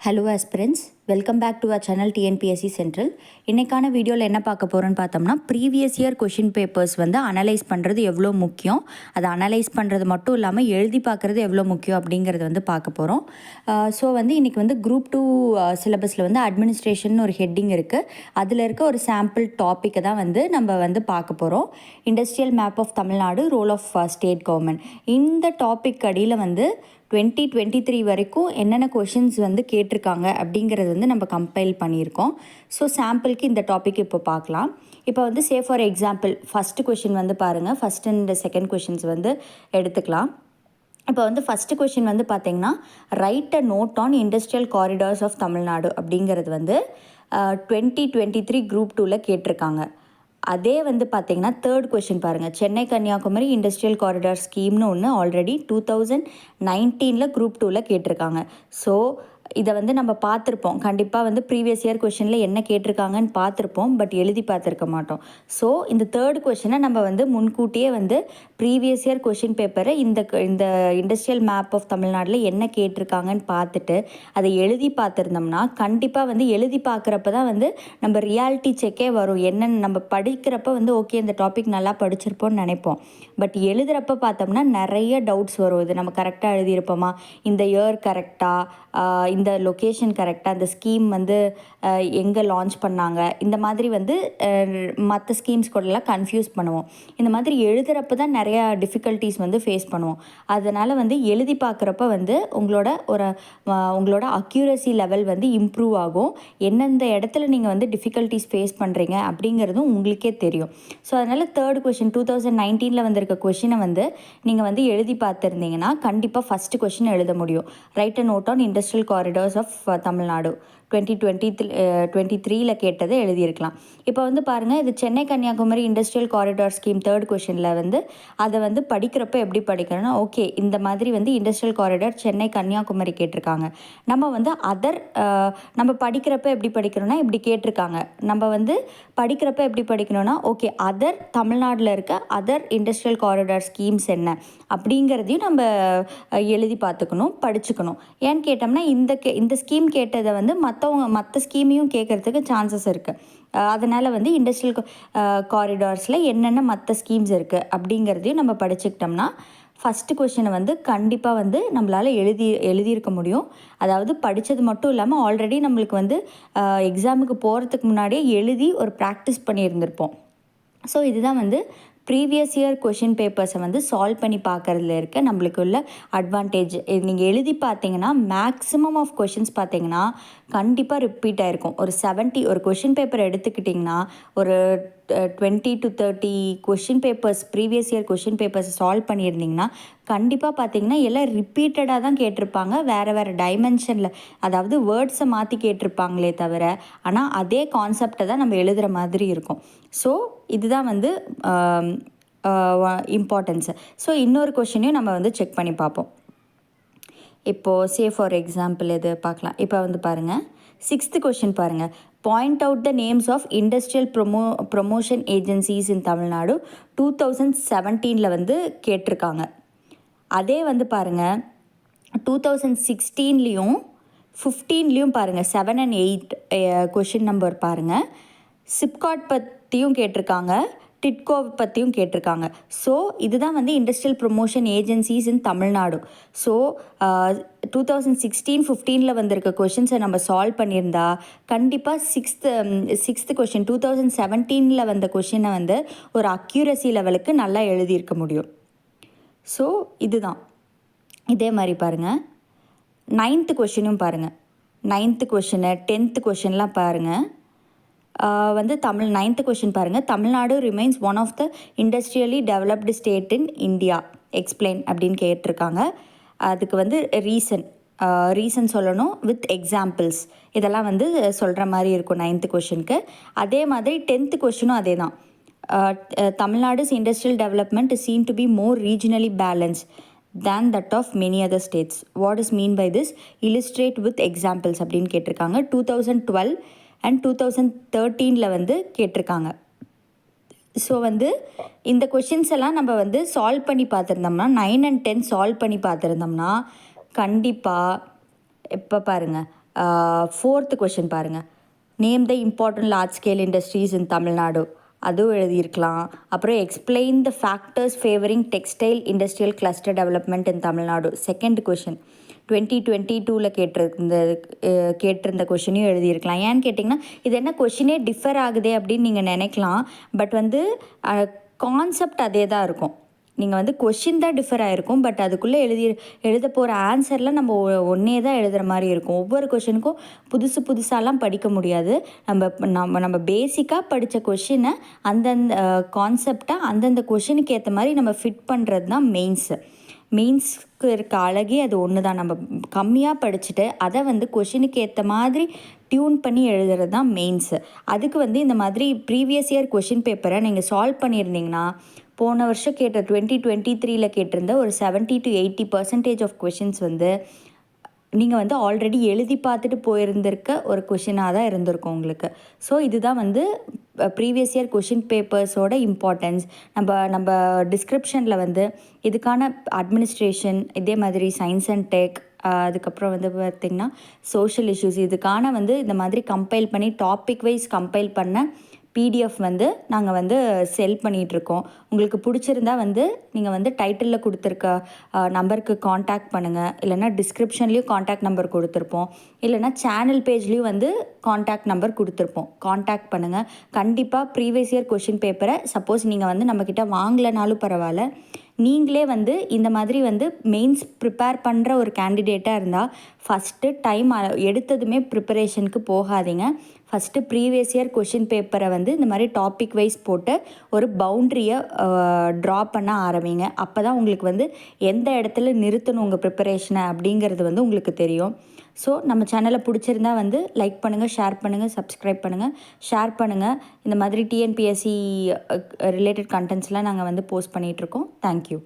Hello aspirants, welcome back to uh channel TNPSC central இன்றைக்கான வீடியோவில் என்ன பார்க்க போகிறோன்னு பார்த்தோம்னா ப்ரீவியஸ் இயர் கொஷின் பேப்பர்ஸ் வந்து அனலைஸ் பண்ணுறது எவ்வளோ முக்கியம்? அதை அனலைஸ் பண்ணுறது மட்டும் இல்லாமல் எழுதி பார்க்குறது எவ்வளோ முக்கியம் அப்படிங்கிறது வந்து பார்க்க போகிறோம் ஸோ வந்து இன்றைக்கி வந்து குரூப் டூ சிலபஸில் வந்து அட்மினிஸ்ட்ரேஷன் ஒரு ஹெட்டிங் இருக்குது அதில் இருக்க ஒரு சாம்பிள் டாப்பிக்கை தான் வந்து நம்ம வந்து பார்க்க போகிறோம் industrial map of Tamil Nadu role of state government இந்த டாபிக் அடியில் வந்து டுவெண்ட்டி டுவெண்ட்டி த்ரீ வரைக்கும் என்னென்ன கொஷின்ஸ் வந்து கேட்டிருக்காங்க அப்படிங்கிறது வந்து நம்ம கம்பைல் பண்ணியிருக்கோம். ஸோ சாம்பிளுக்கு இந்த டாபிக் இப்போ பார்க்கலாம். இப்போ வந்து say for example first question வந்து பாருங்கள் ஃபஸ்ட் அண்ட் செகண்ட் கொஷின்ஸ் வந்து எடுத்துக்கலாம். இப்போ வந்து ஃபஸ்ட்டு கொஷின் வந்து பார்த்தீங்கன்னா write a note on industrial corridors of Tamil Nadu அப்படிங்கிறது வந்து டுவெண்ட்டி டுவெண்ட்டி த்ரீ குரூப் டூவில் கேட்டிருக்காங்க. அதே வந்து பார்த்தீங்கன்னா தேர்ட் கொஷின் பாருங்கள் சென்னை கன்னியாகுமரி இண்டஸ்ட்ரியல் காரிடார் ஸ்கீம்னு ஒன்று ஆல்ரெடி டூ தௌசண்ட் நைன்டீனில் குரூப் டூவில் கேட்டிருக்காங்க. ஸோ இதை வந்து நம்ம பார்த்துருப்போம். கண்டிப்பாக வந்து ப்ரீவியஸ் இயர் கொஷனில் என்ன கேட்டிருக்காங்கன்னு பார்த்துருப்போம். பட் எழுதி பார்த்துருக்க மாட்டோம். ஸோ இந்த தேர்ட் கொஷினை நம்ம வந்து முன்கூட்டியே வந்து ப்ரீவியஸ் இயர் கொஷின் பேப்பரை இந்த இந்த இண்டஸ்ட்ரியல் மேப் ஆஃப் தமிழ்நாட்டில் என்ன கேட்டிருக்காங்கன்னு பார்த்துட்டு அதை எழுதி பார்த்துருந்தோம்னா கண்டிப்பாக வந்து எழுதி பார்க்குறப்ப தான் வந்து நம்ம ரியாலிட்டி செக்கே வரும். என்னென்னு நம்ம படிக்கிறப்ப வந்து ஓகே இந்த டாபிக் நல்லா படிச்சிருப்போம்னு நினைப்போம். பட் எழுதுகிறப்ப பார்த்தோம்னா நிறைய டவுட்ஸ் வரும். இது நம்ம கரெக்டாக எழுதியிருப்போமா? இந்த இயர் கரெக்டாக இந்த லொக்கேஷன் கரெக்டாக இந்த ஸ்கீம் வந்து எங்கே லான்ச் பண்ணாங்க. இந்த மாதிரி வந்து மற்ற ஸ்கீம்ஸ் கூடலாம் கன்ஃபியூஸ் பண்ணுவோம். இந்த மாதிரி எழுதுகிறப்ப தான் நிறையா டிஃபிகல்ட்டிஸ் வந்து ஃபேஸ் பண்ணுவோம். அதனால் வந்து எழுதி பார்க்குறப்ப வந்து உங்களோட ஒரு உங்களோட அக்யூரசி லெவல் வந்து இம்ப்ரூவ் ஆகும். எந்தெந்த இடத்துல நீங்கள் வந்து டிஃபிகல்ட்டிஸ் ஃபேஸ் பண்ணுறீங்க அப்படிங்கிறதும் உங்களுக்கே தெரியும். ஸோ அதனால் தேர்ட் கொஷின் டூ தௌசண்ட் நைன்டீனில் வந்திருக்க கொஷினை வந்து நீங்கள் வந்து எழுதி பார்த்துருந்தீங்கன்னா கண்டிப்பாக ஃபஸ்ட்டு கொஷின் எழுத முடியும். Write a note on industrial car corridors of Tamil Nadu twenty twenty twenty த்ரீல கேட்டதை எழுதியிருக்கலாம். இப்போ வந்து பாருங்கள் இது Chennai Kanyakumari industrial corridor scheme third கொஷனில் வந்து அதை வந்து படிக்கிறப்ப எப்படி படிக்கணும்னா ஓகே இந்த மாதிரி வந்து இண்டஸ்ட்ரியல் காரிடார் சென்னை கன்னியாகுமரி கேட்டிருக்காங்க. நம்ம வந்து அதர் uh, நம்ம படிக்கிறப்ப எப்படி படிக்கணும்னா இப்படி கேட்டிருக்காங்க. நம்ம வந்து படிக்கிறப்ப எப்படி படிக்கணும்னா ஓகே அதர் தமிழ்நாட்டில் இருக்க அதர் இண்டஸ்ட்ரியல் காரிடார் ஸ்கீம்ஸ் என்ன அப்படிங்கிறதையும் நம்ம uh, எழுதி பார்த்துக்கணும் படிச்சுக்கணும். ஏன்னு கேட்டோம்னா இந்த கே இந்த ஸ்கீம் கேட்டதை வந்து மற்றவங்க மற்ற ஸ்கீமையும் கேட்குறதுக்கு சான்சஸ் இருக்குது அதனால் வந்து இண்டஸ்ட்ரியல் காரிடார்ஸில் என்னென்ன மற்ற ஸ்கீம்ஸ் இருக்குது அப்படிங்கிறதையும் நம்ம படிச்சுக்கிட்டோம்னா ஃபஸ்ட்டு கொஷினை வந்து கண்டிப்பாக வந்து நம்மளால் எழுதி எழுதியிருக்க முடியும். அதாவது படித்தது மட்டும் இல்லாமல் ஆல்ரெடி நம்மளுக்கு வந்து எக்ஸாமுக்கு போகிறதுக்கு முன்னாடியே எழுதி ஒரு ப்ராக்டிஸ் பண்ணியிருந்திருப்போம். ஸோ இதுதான் வந்து ப்ரீவியஸ் இயர் கொஷின் பேப்பர்ஸை வந்து சால்வ் பண்ணி பார்க்குறதுல இருக்க நம்மளுக்கு உள்ள அட்வான்டேஜ் நீங்கள் எழுதி பார்த்தீங்கன்னா மேக்ஸிமம் ஆஃப் கொஷின்ஸ் பார்த்தீங்கன்னா கண்டிப்பாக ரிப்பீட் ஆகிருக்கும் ஒரு செவன்ட்டி ஒரு கொஷின் பேப்பர் எடுத்துக்கிட்டிங்கன்னா ஒரு twenty to thirty question papers previous year question papers solve பண்ணியிருந்தீங்கன்னா கண்டிப்பாக பார்த்தீங்கன்னா எல்லாம் ரிப்பீட்டடாக தான் கேட்டிருப்பாங்க. வேறு வேறு டைமென்ஷனில் அதாவது வேர்ட்ஸை மாற்றி கேட்டிருப்பாங்களே தவிர ஆனால் அதே கான்செப்டை தான் நம்ம எழுதுகிற மாதிரி இருக்கும். ஸோ இதுதான் வந்து இம்பார்ட்டன்ஸு ஸோ இன்னொரு கொஷினையும் நம்ம வந்து செக் பண்ணி பார்ப்போம். இப்போது சே ஃபார் எக்ஸாம்பிள் எது பார்க்கலாம். இப்போ வந்து பாருங்கள் சிக்ஸ்த்து கொஷின் பாருங்கள் point out the names of industrial promo promotion agencies in Tamil Nadu two thousand செவன்டீனில் வந்து கேட்டிருக்காங்க. அதே வந்து பாருங்கள் டூ தௌசண்ட் சிக்ஸ்டீன்லேயும் ஃபிஃப்டீன்லேயும் பாருங்கள் seven and eight question number பாருங்கள் சிப்காட் பற்றியும் கேட்டிருக்காங்க. டிட்கோ பற்றியும் கேட்டிருக்காங்க. ஸோ இதுதான் வந்து industrial promotion agencies in Tamil Nadu. So two thousand sixteen ஃபிஃப்டீனில் வந்திருக்க கொஷின்ஸை நம்ம சால்வ் பண்ணியிருந்தா கண்டிப்பாக sixth sixth question two thousand செவன்டீனில் வந்த கொஷினை வந்து ஒரு அக்யூரசி லெவலுக்கு நல்லா எழுதியிருக்க முடியும். ஸோ இதுதான். இதே மாதிரி பாருங்கள் நைன்த்து கொஷினும் பாருங்கள் நைன்த்து கொஷினு டென்த்து கொஷின்லாம் பாருங்கள் வந்து தமிழ் நைன்த்து கொஷின் பாருங்கள் Tamil Nadu remains one of the industrially developed state in India explain அப்படின்னு கேட்டிருக்காங்க. அதுக்கு வந்து ரீசன் ரீசன் சொல்லணும் வித் எக்ஸாம்பிள்ஸ் இதெல்லாம் வந்து சொல்கிற மாதிரி இருக்கும் நைன்த்து கொஷினுக்கு அதே மாதிரி டென்த்து கொஷினும் அதே தான் Tamil Nadu's industrial development seen to be more regionally balance than that of many other states what is mean by this illustrate with examples அப்படின்னு கேட்டிருக்காங்க. Two thousand twelve and two thousand thirteen வந்து கேட்டிருக்காங்க. So வந்து இந்த questions எல்லாம் நம்ம வந்து solve பண்ணி பார்த்துருந்தோம்னா நைன் அண்ட் டென் சால்வ் பண்ணி பார்த்துருந்தோம்னா கண்டிப்பாக இப்போ பாருங்கள் ஃபோர்த்து கொஷின் பாருங்கள் name the important large scale industries in Tamil Nadu அதுவும் எழுதியிருக்கலாம். அப்புறம் explain the factors favouring textile industrial cluster development in Tamil Nadu second question twenty twenty டூவில் கேட்டிருந்த கேட்டிருந்த கொஷினையும் எழுதியிருக்கலாம். ஏன்னு கேட்டிங்கன்னா இது என்ன கொஷினே டிஃபர் ஆகுதே அப்படின்னு நீங்கள் நினைக்கலாம். பட் வந்து கான்செப்ட் அதே தான் இருக்கும். நீங்கள் வந்து கொஷின் தான் டிஃபர் ஆகிருக்கும் பட் அதுக்குள்ளே எழுதி எழுத போகிற ஆன்சரில் நம்ம ஒ- தான் எழுதுகிற மாதிரி இருக்கும். ஒவ்வொரு கொஷினுக்கும் புதுசு புதுசாலாம் படிக்க முடியாது. நம்ம நம்ம நம்ம பேசிக்காக படித்த கொஷினை அந்தந்த கான்செப்டாக அந்தந்த கொஷினுக்கு ஏற்ற மாதிரி நம்ம ஃபிட் பண்ணுறது தான் மெயின்ஸு மெயின்ஸ்க்கு இருக்க அழகே அது ஒன்று தான் நம்ம கம்மியாக படிச்சுட்டு அதை வந்து கொஷினுக்கு ஏற்ற மாதிரி டியூன் பண்ணி எழுதுறது தான் மெயின்ஸு அதுக்கு வந்து இந்த மாதிரி ப்ரீவியஸ் இயர் கொஷின் பேப்பரை நீங்கள் சால்வ் பண்ணியிருந்தீங்கன்னா போன வருஷம் கேட்ட டுவெண்ட்டி டுவெண்ட்டி த்ரீல கேட்டிருந்த ஒரு 70 to eighty percentage of questions வந்து நீங்கள் வந்து ஆல்ரெடி எழுதி பார்த்துட்டு போயிருந்திருக்க ஒரு கொஷினாக தான் இருந்திருக்கும் உங்களுக்கு. ஸோ இதுதான் வந்து ப்ரீவியஸ் இயர் கொஷின் பேப்பர்ஸோட இம்பார்ட்டன்ஸ் நம்ம நம்ம டிஸ்கிரிப்ஷனில் வந்து இதுக்கான அட்மினிஸ்ட்ரேஷன் இதே மாதிரி சயின்ஸ் அண்ட் டெக் அதுக்கப்புறம் வந்து பார்த்திங்கன்னா சோஷியல் இஷ்யூஸ் இதுக்கான வந்து இந்த மாதிரி கம்பைல் பண்ணி டாபிக் வைஸ் கம்பைல் பண்ண பிடிஎஃப் வந்து நாங்கள் வந்து செல் பண்ணிகிட்ருக்கோம் உங்களுக்கு பிடிச்சிருந்தா வந்து நீங்கள் வந்து டைட்டிலில் கொடுத்துருக்க நம்பருக்கு காண்டாக்ட் பண்ணுங்கள் இல்லைன்னா டிஸ்கிரிப்ஷன்லேயும் காண்டாக்ட் நம்பர் கொடுத்துருப்போம். இல்லைன்னா சேனல் பேஜ்லேயும் வந்து காண்டாக்ட் நம்பர் கொடுத்துருப்போம். காண்டாக்ட் பண்ணுங்கள் கண்டிப்பாக ப்ரீவியஸ் இயர் கொஷின் பேப்பரை சப்போஸ் நீங்கள் வந்து நம்மக்கிட்ட வாங்கலைனாலும் பரவாயில்ல. நீங்களே வந்து இந்த மாதிரி வந்து மெயின்ஸ் ப்ரிப்பேர் பண்ணுற ஒரு கேண்டிடேட்டாக இருந்தால் ஃபஸ்ட்டு டைம் எடுத்ததுமே ப்ரிப்பரேஷனுக்கு போகாதீங்க. ஃபஸ்ட்டு ப்ரீவியஸ் இயர் கொஷின் பேப்பரை வந்து இந்த மாதிரி டாபிக் வைஸ் போட்டு ஒரு பவுண்ட்ரியை ட்ரா பண்ண ஆரம்பிங்க. அப்போ தான் உங்களுக்கு வந்து எந்த இடத்துல நிறுத்தணும் உங்கள் ப்ரிப்பரேஷனை அப்படிங்கிறது வந்து உங்களுக்கு தெரியும். ஸோ நம்ம சேனலை பிடிச்சிருந்தா வந்து லைக் பண்ணுங்கள் ஷேர் பண்ணுங்கள் சப்ஸ்கிரைப் பண்ணுங்கள் ஷேர் பண்ணுங்கள் இந்த மாதிரி டிஎன்பிஎஸ்சி ரிலேட்டட் கண்டென்ட்ஸ்லாம் நாங்கள் வந்து போஸ்ட் பண்ணிகிட்ருக்கோம் தேங்க்யூ